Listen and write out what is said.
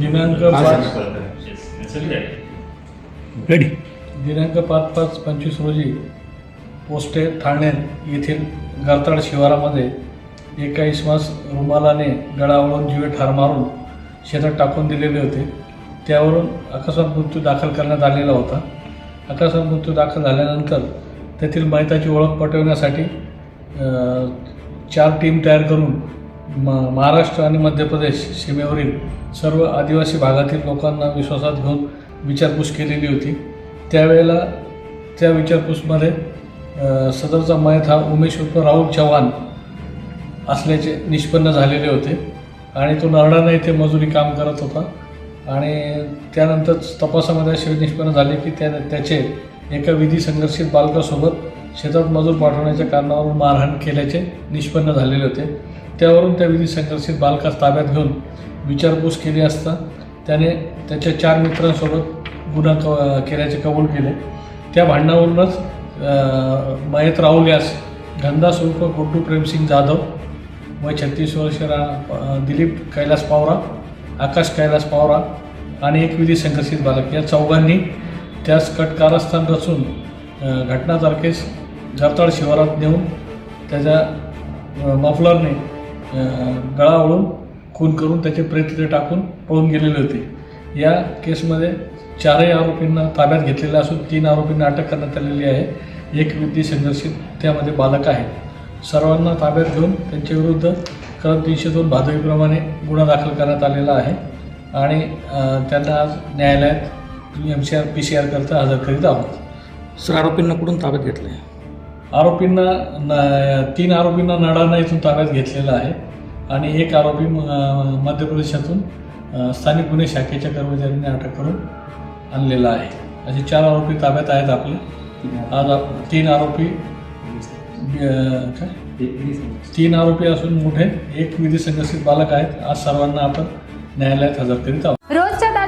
दिनांक पाच रेडी दिनांक पाच पाच पंचवीस रोजी पोस्टे ठाणे येथील गारताड शिवारामध्ये एका इसमास रुमालाने गळावळून जीवे ठार मारून शेतात टाकून दिलेले होते. त्यावरून अकस्मात मृत्यू दाखल करण्यात आलेला होता. अकस्मात मृत्यू दाखल झाल्यानंतर तेथील माहिताची ओळख पटवण्यासाठी चार टीम तयार करून म महाराष्ट्र आणि मध्य प्रदेश सीमेवरील सर्व आदिवासी भागातील लोकांना विश्वासात घेऊन विचारपूस केलेली होती. त्यावेळेला त्या विचारपूसमध्ये सदरचा मयत हा उमेश उर्फ राहुल चव्हाण असल्याचे निष्पन्न झालेले होते आणि तो नरडाना येथे मजुरी काम करत होता. आणि त्यानंतर तपासामध्ये असे निष्पन्न झाले की त्या त्याचे एका विधी संघर्षित बालकासोबत शेतात मजूर पाठवण्याच्या कारणावरून मारहाण केल्याचे निष्पन्न झालेले होते. त्यावरून त्या विधी संघर्षित बालकास ताब्यात घेऊन विचारपूस केली असता त्याने त्याच्या चार मित्रांसोबत गुन्हा क केल्याचे कबूल केले. त्या भांडणावरूनच मयत राहुल यास गंदास उर्फ गुड्डू प्रेमसिंग जाधव वय छत्तीस वर्ष रा दिलीप कैलास पावरा आकाश कैलास पावरा आणि एक विधी संघर्षित बालक या चौघांनी त्यास कट कारस्थान रचून घटनातारखेस घटना शिवारात नेऊन त्याच्या मफलरने गळावळून गळा खून करून त्याचे प्रेतले टाकून पळून गेलेले होते. या केसमध्ये चारही आरोपींना ताब्यात घेतलेला असून तीन आरोपींना अटक करण्यात आलेली आहे. एक व्यक्ती संघर्षित त्यामध्ये बालक आहे. सर्वांना ताब्यात घेऊन त्यांच्याविरुद्ध कलम तीनशे दोन भादवीप्रमाणे गुन्हा दाखल करण्यात आलेला आहे. आणि त्यांना आज न्यायालयात M C R P C R करता हजर करीत आहोत. सर आरोपींना कुठून ताब्यात घेतलं आहे आरोपींना न तीन आरोपींना नडाणा इथून ताब्यात घेतलेला आहे. आणि एक आरोपी म- मध्य प्रदेशातून अ, स्थानिक गुन्हे शाखेच्या कर्मचाऱ्यांनी अटक करून आणलेला आहे. असे चार आरोपी ताब्यात आहेत आपले. आज आप तीन आरोपी अ, काय? तीन आरोपी असून मोठे एक विधी संघर्षित बालक आहेत. आज सर्वांना आपण न्यायालयात हजर करीत आहोत. रोजच्या ताज्या